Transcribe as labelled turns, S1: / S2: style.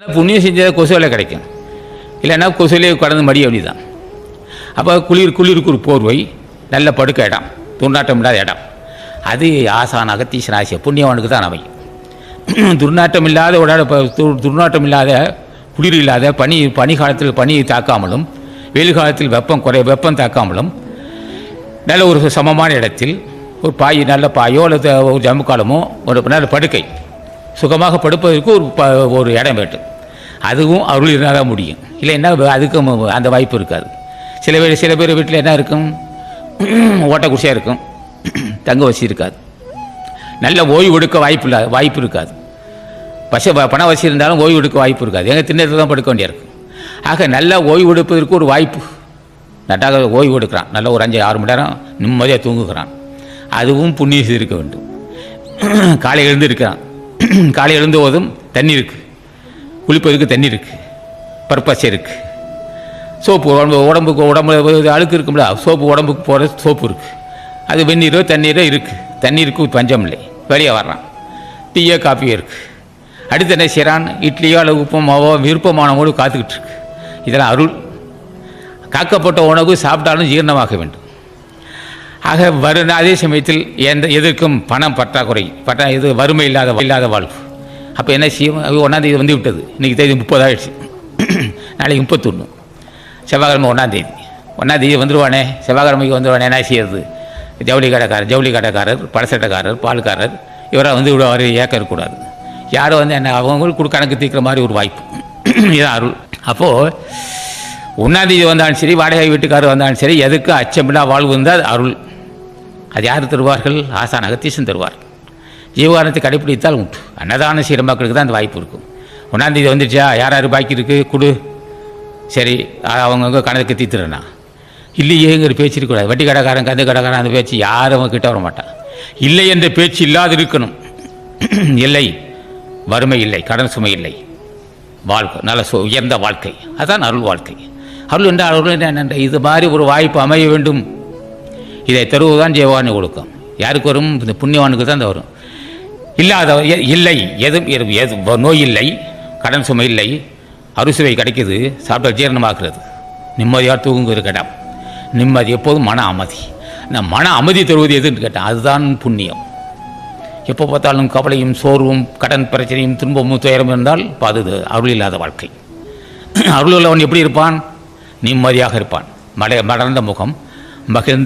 S1: புண்ணியம் செஞ்சதை கொசுவில் கிடைக்கும். இல்லைன்னா கொசுவிலே கடந்து மடி அப்படிதான் அப்போ குளிர் குளிருக்கு ஒரு போர்வை நல்ல படுக்க இடம் துர்நாட்டம் இல்லாத இடம். அது ஆசான் அகத்தீசன் ஆசிய புண்ணியவனுக்கு தான் அமையும் துர்நாட்டம் இல்லாத உடல் துர்நாட்டம் இல்லாத குளிர் இல்லாத பனி பனி காலத்தில் பனி தாக்காமலும் வெயில் காலத்தில் வெப்பம் குறை வெப்பம் தாக்காமலும் நல்ல ஒரு சமமான இடத்தில் ஒரு பாய் நல்ல பாயோ அல்லது ஒரு ஜம்முக்காலமோ ஒரு நல்ல படுக்கை. சுகமாக படுப்பதற்கு ஒரு ப ஒரு இடம் வேண்டும். அதுவும் அருள் இருந்தால் தான் முடியும். இல்லைன்னா அதுக்கும் அந்த வாய்ப்பு இருக்காது. சில பேர் சில பேர் வீட்டில் என்ன இருக்கும்? ஓட்ட குடிசையாக இருக்கும். தங்க வசி இருக்காது. நல்ல ஓய்வு எடுக்க வாய்ப்பு இல்லை வாய்ப்பு இருக்காது. பச பண வசி இருந்தாலும் ஓய்வு எடுக்க வாய்ப்பு இருக்காது. எங்கள் திண்ணத்தில் தான் படுக்க வேண்டியிருக்கும் ஆக நல்லா ஓய்வு எடுப்பதற்கு ஒரு வாய்ப்பு. நட்டாக ஓய்வு எடுக்கிறான். நல்ல ஒரு அஞ்சு ஆறு மணி நேரம் நிம்மதியாக தூங்குகிறான். அதுவும் புண்ணியம் இருக்க வேண்டும். காலை எழுந்து இருக்கிறான். காலை எழுந்த போதும் தண்ணி இருக்குது குளிப்பதுக்கு தண்ணி இருக்குது பர்பஸ் இருக்குது சோப்பு உடம்பு உடம்புக்கு உடம்புல அழுக்கு இருக்கும்ல சோப்பு உடம்புக்கு போகிற சோப்பு இருக்குது அது வெந்நீரோ தண்ணீரோ இருக்குது தண்ணீருக்கு பஞ்சம் இல்லை வெளியே வர்றான் டீயோ காஃபியோ இருக்குது அடுத்து என்ன செய்கிறான் இட்லியோ அல்லது உப்புமாவோ விருப்பமானவோடு காத்துக்கிட்டு இருக்கு. இதெல்லாம் அருள். காக்கப்பட்ட உணவு சாப்பிட்டாலும் ஜீரணமாக வேண்டும். ஆக வரு அதே சமயத்தில் எந்த எதற்கும் பணம் பற்றாக்குறை பற்றா இது வறுமை இல்லாத இல்லாத வாழ்வு. அப்போ என்ன செய்யும்? அது ஒன்றாந்தேதி வந்து விட்டது. இன்றைக்கி தேதி முப்பதாயிடுச்சு நாளைக்கு முப்பத்தொன்று செவ்வாய்க்கிழமை ஒன்றாந்தேதி ஒன்றாந்தேதி வந்துடுவானே செவ்வாய்க்கிழமைக்கு வந்துடுவானே என்ன செய்யறது? ஜவுளி கடைக்காரர் ஜவுளி கடைக்காரர் பழசட்டைக்காரர் பால்காரர் இவராக வந்து விடுவார் ஏக்க இருக்கக்கூடாது. யாரும் வந்து என்ன அவங்களுக்கு கூட கணக்கு தீர்க்கிற மாதிரி ஒரு வாய்ப்பு. இதுதான் அருள். அப்போது ஒன்றாந்தேதி வந்தாலும் சரி வாடகை வீட்டுக்காரர் வந்தாலும் சரி எதுக்கு அச்சமில்லா வாழ்வு இருந்தால் அருள். அது யார் தருவார்கள்? ஆசான் அகத்தீசன் தருவார். ஜீவகாரணத்தை கடைப்பிடித்தால் உண்டு. அன்னதான சீர மக்களுக்கு தான் அந்த வாய்ப்பு இருக்கும். ஒன்றாந்தேதி வந்துடுச்சா யார் யார் பாக்கி இருக்குது கொடு. சரி அவங்கவுங்க கணக்கு தீத்துறேண்ணா இல்லையேங்கிற பேச்சு இருக்கக்கூடாது வட்டி கடைக்காரன் கந்து கடைக்காரன் அந்த பேச்சு யாரும் அவங்க கிட்ட வர மாட்டான். இல்லை என்ற பேச்சு இல்லாது இருக்கணும். இல்லை. வறுமை இல்லை. கடன் சுமை இல்லை. வாழ்க்கை. நல்ல சு உயர்ந்த வாழ்க்கை. அதுதான் அருள் வாழ்க்கை. அருள் என்ற அருள் என்ன? இது மாதிரி ஒரு வாய்ப்பு அமைய வேண்டும். இதை தருவதுதான் ஜீவவாணி கொடுக்கும். யாருக்கு வரும்? இந்த புண்ணியவானுக்கு தான் வரும். இல்லாத எ- இல்லை எதுவும் எது எது நோய் இல்லை கடன் சுமை இல்லை அறுசுவை கிடைக்குது சாப்பிட்டா ஜீரணமாக்குறது நிம்மதியாக தூங்குகிற இடம் நிம்மதி எப்போதும் மன அமைதி. நான் மன அமைதி தருவது எதுன்னு கேட்டேன். அதுதான் புண்ணியம். எப்போ பார்த்தாலும் கவலையும் சோர்வும் கடன் பிரச்சனையும் துன்பமும் துயரம் இருந்தால் இப்போ அது அருள் இல்லாத வாழ்க்கை. அருள் உள்ளவன் எப்படி இருப்பான்? நிம்மதியாக இருப்பான். மட மடர்ந்த முகம் மகிழ்ந்த